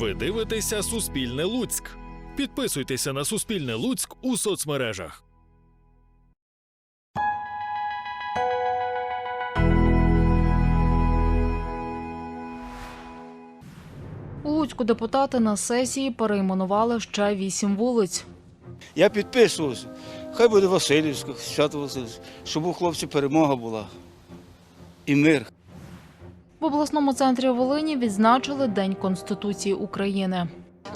Ви дивитеся Суспільне Луцьк. Підписуйтеся на Суспільне Луцьк у соцмережах. У Луцьку депутати на сесії перейменували ще вісім вулиць. Я підписувався. Хай буде Васильівська, свято Васильівська, щоб у хлопців перемога була і мир. В обласному центрі Волині відзначили День Конституції України.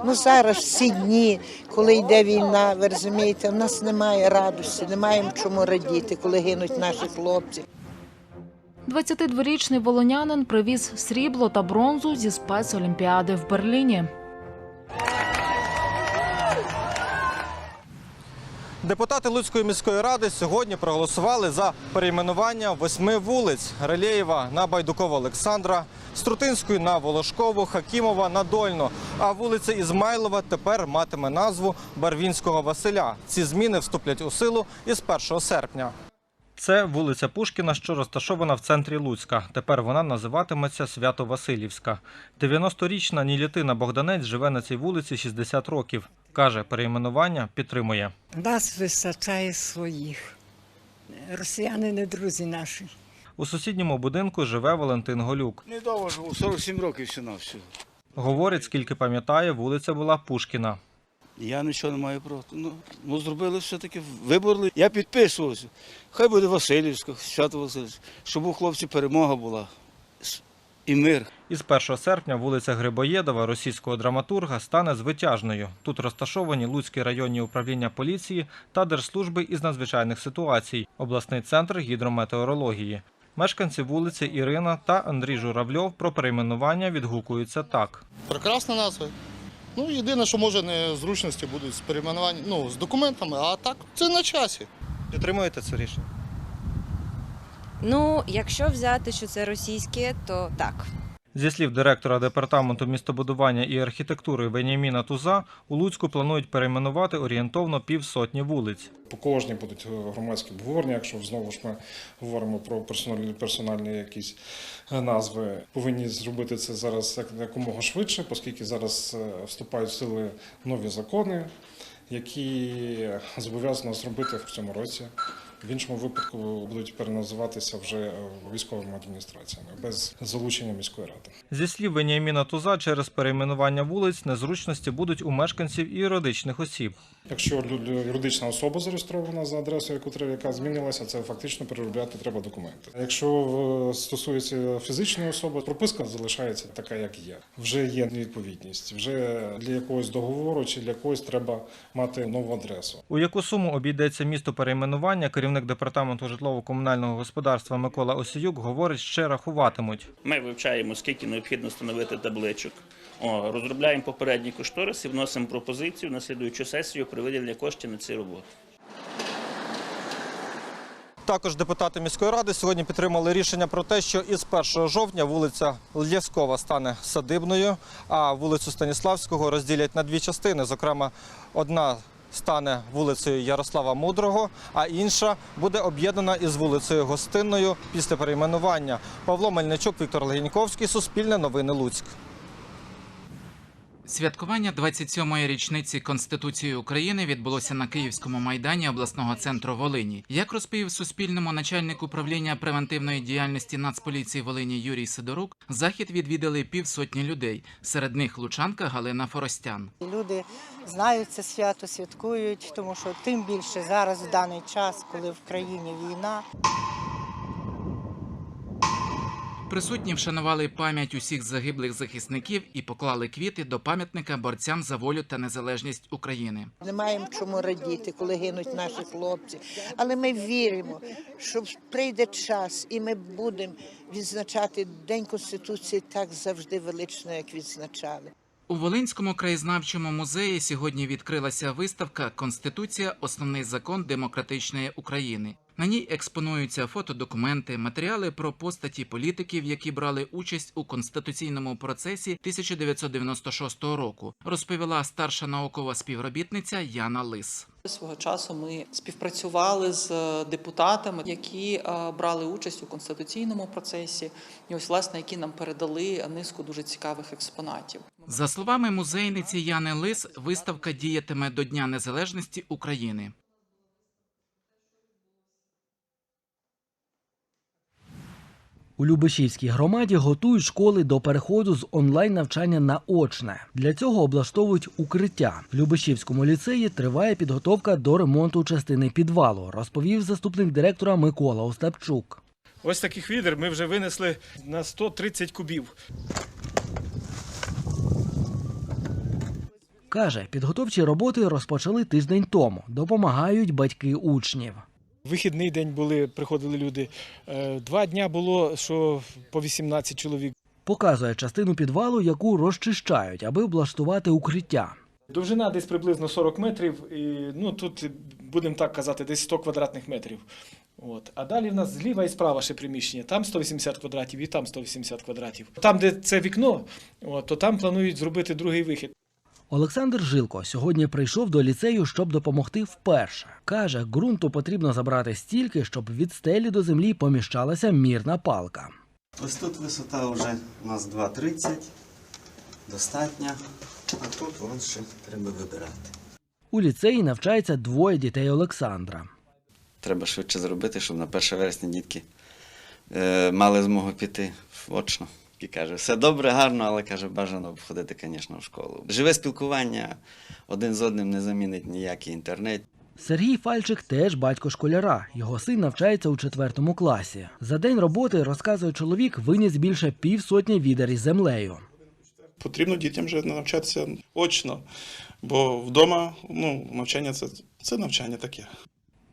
Ну зараз всі дні, коли йде війна, ви розумієте, в нас немає радості, немає чому радіти, коли гинуть наші хлопці. 22-річний волонянин привіз срібло та бронзу зі спецолімпіади в Берліні. Депутати Луцької міської ради сьогодні проголосували за перейменування восьми вулиць Релєєва на Байдукова Олександра, Струтинської на Волошкову, Хакімова на Дольну. А вулиця Ізмайлова тепер матиме назву Барвінського Василя. Ці зміни вступлять у силу із 1 серпня. Це вулиця Пушкіна, що розташована в центрі Луцька. Тепер вона називатиметься Свято-Василівська. 90-річна Нілітина Богданець живе на цій вулиці 60 років. Каже, перейменування підтримує. Нас вистачає своїх. Росіяни не друзі наші. У сусідньому будинку живе Валентин Голюк. Недовго живу, 47 років все на все. Говорить, скільки пам'ятає, вулиця була Пушкіна. Я нічого не маю проти. Ну, ну зробили все-таки, виборли. Я підписувався. Хай буде Васильівська, свято Васильівська, щоб у хлопців перемога була і мир. Із 1 серпня вулиця Грибоєдова російського драматурга стане звитяжною. Тут розташовані Луцькі районні управління поліції та Держслужби із надзвичайних ситуацій, обласний центр гідрометеорології. Мешканці вулиці Ірина та Андрій Журавльов про перейменування відгукуються так. Прекрасна назва. Ну, єдине, що може незручності будуть з перейменуванням, ну, з документами, а так це на часі. Підтримуєте це рішення? Ну, якщо взяти, що це російське, то так. Зі слів директора департаменту містобудування і архітектури Веніаміна Туза, у Луцьку планують перейменувати орієнтовно півсотні вулиць. По кожній будуть е, громадські обговорення. Якщо знову ж ми говоримо про персональні, персональні якісь е, назви, повинні зробити це зараз як- якомога швидше, оскільки зараз е, вступають в сили нові закони, які зобов'язані зробити в цьому році. В іншому випадку будуть переназиватися вже е, військовими адміністраціями без залучення міської ради. Зі слів Веніаміна Туза, через перейменування вулиць незручності будуть у мешканців і юридичних осіб. Якщо юридична особа зареєстрована за адресою, яку- яка змінилася, це фактично переробляти треба документи. Якщо е, стосується фізичної особи, прописка залишається така, як є. Вже є невідповідність. Вже для якогось договору чи для когось треба мати нову адресу. У яку суму обійдеться місто перейменування, керівник департаменту житлово-комунального господарства Микола Осіюк говорить, ще рахуватимуть. Ми вивчаємо, скільки необхідно встановити табличок. О, розробляємо попередні кошториси, вносимо пропозицію на слідуючу сесію про виділення коштів на ці роботи. Також депутати міської ради сьогодні підтримали рішення про те, що із 1 жовтня вулиця Лєвськова стане садибною, а вулицю Станіславського розділять на дві частини. Зокрема, одна стане вулицею Ярослава Мудрого, а інша буде об'єднана із вулицею Гостинною після перейменування. Павло Мельничук, Віктор Легіньковський, Суспільне новини Луцьк. Святкування 27-ї річниці Конституції України відбулося на Київському майдані обласного центру Волині. Як розповів Суспільному начальник управління превентивної діяльності Нацполіції Волині Юрій Сидорук, захід відвідали півсотні людей. Серед них лучанка Галина Форостян. Люди знають це свято, святкують, тому що тим більше зараз, в даний час, коли в країні війна, Присутні вшанували пам'ять усіх загиблих захисників і поклали квіти до пам'ятника борцям за волю та незалежність України. не маємо чому радіти, коли гинуть наші хлопці. Але ми віримо, що прийде час, і ми будемо відзначати День Конституції так завжди велично, як відзначали. У Волинському краєзнавчому музеї сьогодні відкрилася виставка Конституція основний закон демократичної України. На ній експонуються фотодокументи, матеріали про постаті політиків, які брали участь у конституційному процесі 1996 року, розповіла старша наукова співробітниця Яна Лис. Свого часу ми співпрацювали з е, депутатами, які е, брали участь у конституційному процесі, і ось власне які нам передали низку дуже цікавих експонатів. За словами музейниці Яни Лис, виставка діятиме до Дня Незалежності України. У Любешівській громаді готують школи до переходу з онлайн навчання на очне. Для цього облаштовують укриття. В Любешівському ліцеї триває підготовка до ремонту частини підвалу, розповів заступник директора Микола Остапчук. Ось таких відер ми вже винесли на 130 кубів. Каже, підготовчі роботи розпочали тиждень тому. Допомагають батьки учнів. Вихідний день були, приходили люди. Е, Два дня було, що по 18 чоловік. Показує частину підвалу, яку розчищають, аби облаштувати укриття. Довжина десь приблизно 40 метрів, і ну тут будемо так казати, десь 100 квадратних метрів. От. А далі в нас зліва і справа ще приміщення. Там 180 квадратів і там 180 квадратів. Там, де це вікно, от, то там планують зробити другий вихід. Олександр Жилко сьогодні прийшов до ліцею, щоб допомогти вперше. Каже, ґрунту потрібно забрати стільки, щоб від стелі до землі поміщалася мірна палка. Ось тут висота вже у нас 2,30, достатня, а тут вон ще треба вибирати. У ліцеї навчається двоє дітей Олександра. Треба швидше зробити, щоб на 1 вересня дітки е, мали змогу піти очно. І каже, все добре, гарно, але каже, бажано б ходити, звісно, в школу. Живе спілкування один з одним не замінить ніякий інтернет. Сергій Фальчик теж батько школяра. Його син навчається у четвертому класі. За день роботи, розказує чоловік, виніс більше півсотні відер із землею. Потрібно дітям вже навчатися очно, бо вдома ну, навчання це, це навчання таке.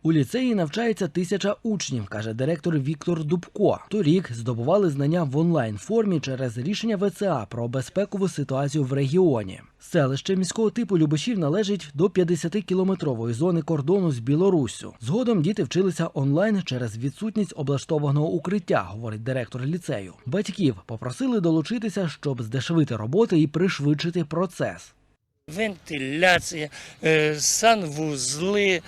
У ліцеї навчається тисяча учнів, каже директор Віктор Дубко. Торік здобували знання в онлайн формі через рішення ВЦА про безпекову ситуацію в регіоні. Селище міського типу Любешів належить до 50-кілометрової зони кордону з Білоруссю. Згодом діти вчилися онлайн через відсутність облаштованого укриття, говорить директор ліцею. Батьків попросили долучитися, щоб здешевити роботи і пришвидшити процес. вентиляція, е, санвузли,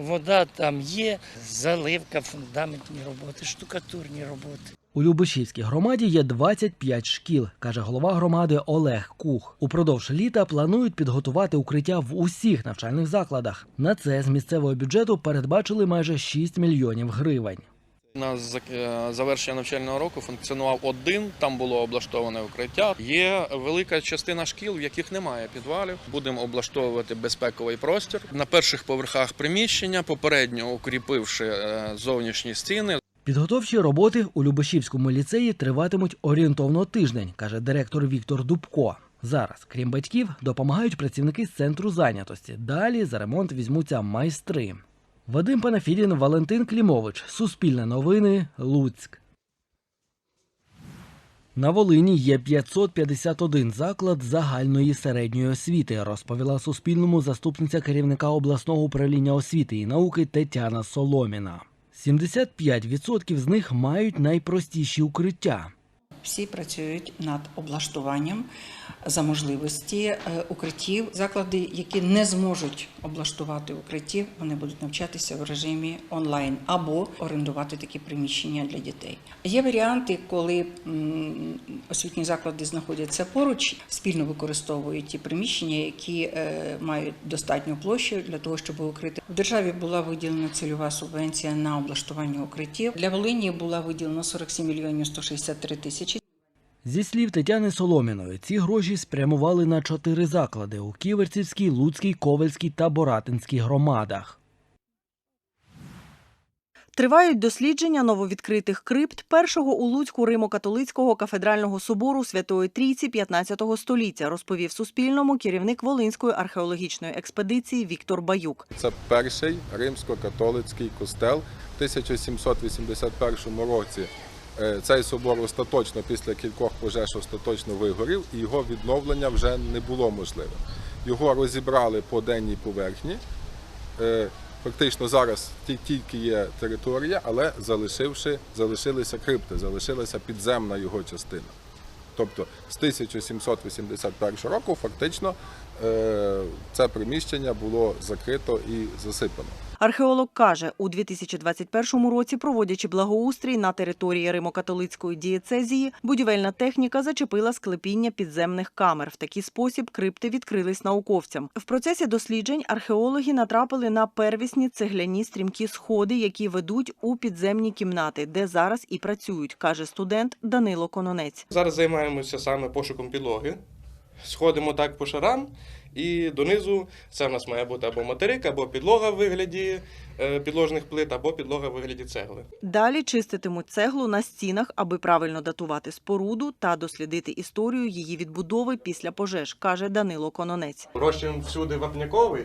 вода там є, заливка, фундаментні роботи, штукатурні роботи. У Любешівській громаді є 25 шкіл, каже голова громади Олег Кух. Упродовж літа планують підготувати укриття в усіх навчальних закладах. На це з місцевого бюджету передбачили майже 6 мільйонів гривень. На е, завершення навчального року функціонував один, там було облаштоване укриття. Є велика частина шкіл, в яких немає підвалів. Будемо облаштовувати безпековий простір на перших поверхах приміщення, попередньо укріпивши е, зовнішні стіни. Підготовчі роботи у Любешівському ліцеї триватимуть орієнтовно тиждень, каже директор Віктор Дубко. Зараз, крім батьків, допомагають працівники з центру зайнятості. Далі за ремонт візьмуться майстри. Вадим Панафідін, Валентин Клімович, Суспільне новини, Луцьк. На Волині є 551 заклад загальної середньої освіти, розповіла Суспільному заступниця керівника обласного управління освіти і науки Тетяна Соломіна. 75% з них мають найпростіші укриття. Всі працюють над облаштуванням за можливості е, укриттів. Заклади, які не зможуть облаштувати укриттів, вони будуть навчатися в режимі онлайн або орендувати такі приміщення для дітей. Є варіанти, коли освітні заклади знаходяться поруч, спільно використовують ті приміщення, які е, мають достатню площу для того, щоб укрити. В державі була виділена цільова субвенція на облаштування укриттів. Для Волині була виділена 47 мільйонів 163 тисячі. Зі слів Тетяни Соломіної, ці гроші спрямували на чотири заклади у Ківерцівській, Луцькій, Ковельській та Боратинській громадах. Тривають дослідження нововідкритих крипт першого у Луцьку Римо-католицького кафедрального собору Святої Трійці 15 століття, розповів Суспільному керівник Волинської археологічної експедиції Віктор Баюк. Це перший римсько-католицький костел в 1781 році. Е, Цей собор остаточно після кількох пожеж остаточно вигорів, і його відновлення вже не було можливим. Його розібрали по денній поверхні. Е, Фактично зараз тільки є територія, але залишивши, залишилися крипти, залишилася підземна його частина. Тобто з 1781 року фактично е, це приміщення було закрито і засипано. Археолог каже, у 2021 році, проводячи благоустрій на території Римо-католицької дієцезії, будівельна техніка зачепила склепіння підземних камер. В такий спосіб крипти відкрились науковцям. В процесі досліджень археологи натрапили на первісні цегляні стрімкі сходи, які ведуть у підземні кімнати, де зараз і працюють, каже студент Данило Кононець. Зараз займаємося саме пошуком підлоги. Сходимо так по шарам, і донизу це в нас має бути або материк, або підлога в вигляді е, підложних плит, або підлога в вигляді цегли. Далі чиститимуть цеглу на стінах, аби правильно датувати споруду та дослідити історію її відбудови після пожеж, каже Данило Кононець. Розчин всюди вапняковий,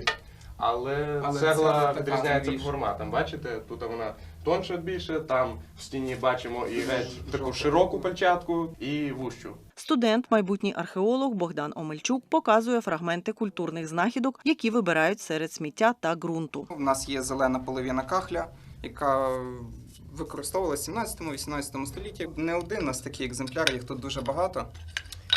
але, Але цегла відрізняється форматом. Бачите, тут вона тонша більше, там в стіні бачимо і геть таку широку пальчатку і вущу. Студент, майбутній археолог Богдан Омельчук показує фрагменти культурних знахідок, які вибирають серед сміття та ґрунту. У нас є зелена половина кахля, яка використовувалася в 17-18 столітті. Не один у нас такий екземпляр, їх тут дуже багато.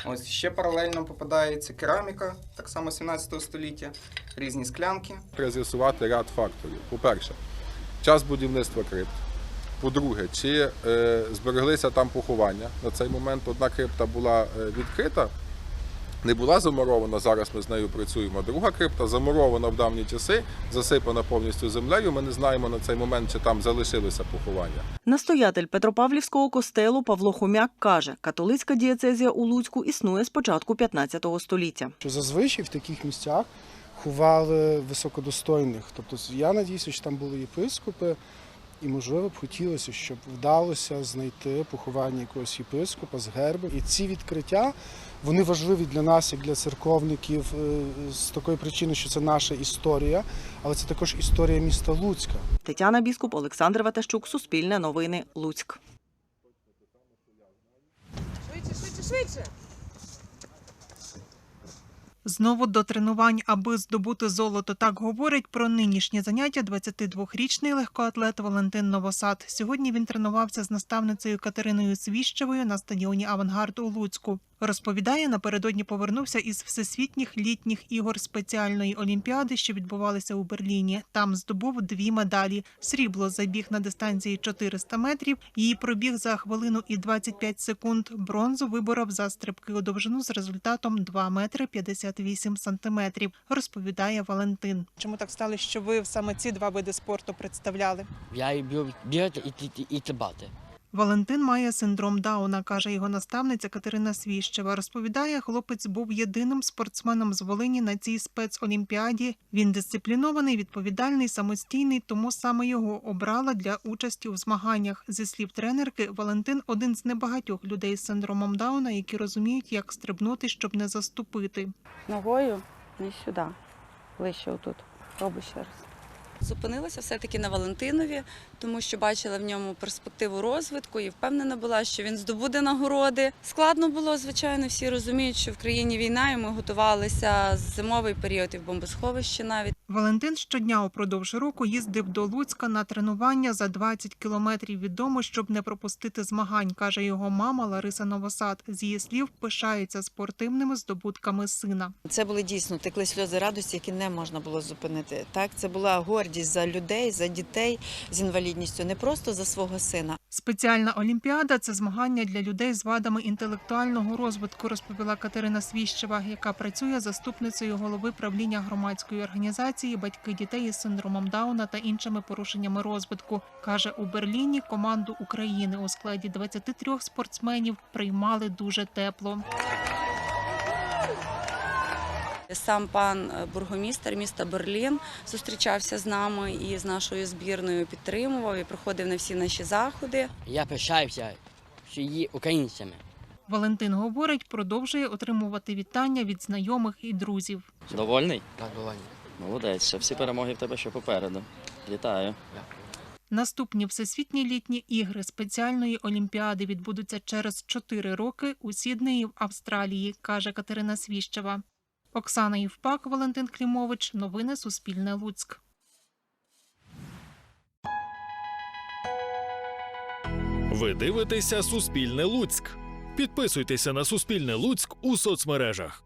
Ось ще паралельно попадається кераміка, так само 17 століття, різні склянки. Треба з'ясувати ряд факторів. По-перше, час будівництва крипт. По-друге, чи е, збереглися там поховання. На цей момент одна крипта була е, відкрита, не була замурована, зараз ми з нею працюємо. Друга крипта замурована в давні часи, засипана повністю землею. Ми не знаємо на цей момент, чи там залишилися поховання. Настоятель Петропавлівського костелу Павло Хомяк каже, католицька дієцезія у Луцьку існує з початку 15 століття. Що зазвичай в таких місцях ховали високодостойних. Тобто я надіюся, що там були єпископи, і можливо б хотілося, щоб вдалося знайти поховання якогось єпископа з гербом. І ці відкриття вони важливі для нас, як для церковників, е, з такої причини, що це наша історія, але це також історія міста Луцька. Тетяна Біскуп, Олександр Ватащук, Суспільне новини, Луцьк. Швидше, швидше, швидше. Знову до тренувань, аби здобути золото. Так говорить про нинішнє заняття 22-річний легкоатлет Валентин Новосад. Сьогодні він тренувався з наставницею Катериною Свіщевою на стадіоні Авангард у Луцьку. Розповідає, напередодні повернувся із всесвітніх літніх ігор спеціальної олімпіади, що відбувалися у Берліні. Там здобув дві медалі: срібло забіг на дистанції 400 метрів. Її пробіг за хвилину і 25 секунд. Бронзу виборов за стрибки у довжину з результатом 2 метри 58 сантиметрів. Розповідає Валентин. Чому так стало, що ви саме ці два види спорту представляли? Я люблю бігати і, і, і стрибати. Валентин має синдром Дауна, каже його наставниця Катерина Свіщева. Розповідає, хлопець був єдиним спортсменом з Волині на цій спецолімпіаді. Він дисциплінований, відповідальний, самостійний, тому саме його обрала для участі у змаганнях. Зі слів тренерки, Валентин один з небагатьох людей з синдромом Дауна, які розуміють, як стрибнути, щоб не заступити. Ногою не сюди, ближче отут. Роби ще раз. Зупинилася все-таки на Валентинові, тому що бачила в ньому перспективу розвитку і впевнена була, що він здобуде нагороди. Складно було, звичайно, всі розуміють, що в країні війна, і ми готувалися з зимовий період і в бомбосховище навіть. Валентин щодня упродовж року їздив до Луцька на тренування за 20 кілометрів від дому, щоб не пропустити змагань, каже його мама Лариса Новосад. З її слів пишається спортивними здобутками сина. Це були дійсно текли сльози радості, які не можна було зупинити. Так, це була гордість за людей, за дітей з інвалідністю, не просто за свого сина. Спеціальна олімпіада це змагання для людей з вадами інтелектуального розвитку, розповіла Катерина Свіщева, яка працює заступницею голови правління громадської організації Батьки дітей із синдромом Дауна та іншими порушеннями розвитку. каже у Берліні команду України у складі 23 спортсменів приймали дуже тепло. Сам пан е, бургомістер міста Берлін зустрічався з нами і з нашою збірною підтримував і приходив на всі наші заходи. Я пишаюся, що є українцями. Валентин говорить, продовжує отримувати вітання від знайомих і друзів. Довольний? Так, доволі. Молодець, ще всі перемоги в тебе ще попереду. Вітаю. Наступні всесвітні літні ігри спеціальної олімпіади відбудуться через 4 роки у Сіднеї в Австралії, каже Катерина Свіщева. Оксана Євпак, Валентин Клімович. Новини Суспільне Луцьк. Ви дивитеся Суспільне Луцьк. Підписуйтеся на Суспільне Луцьк у соцмережах.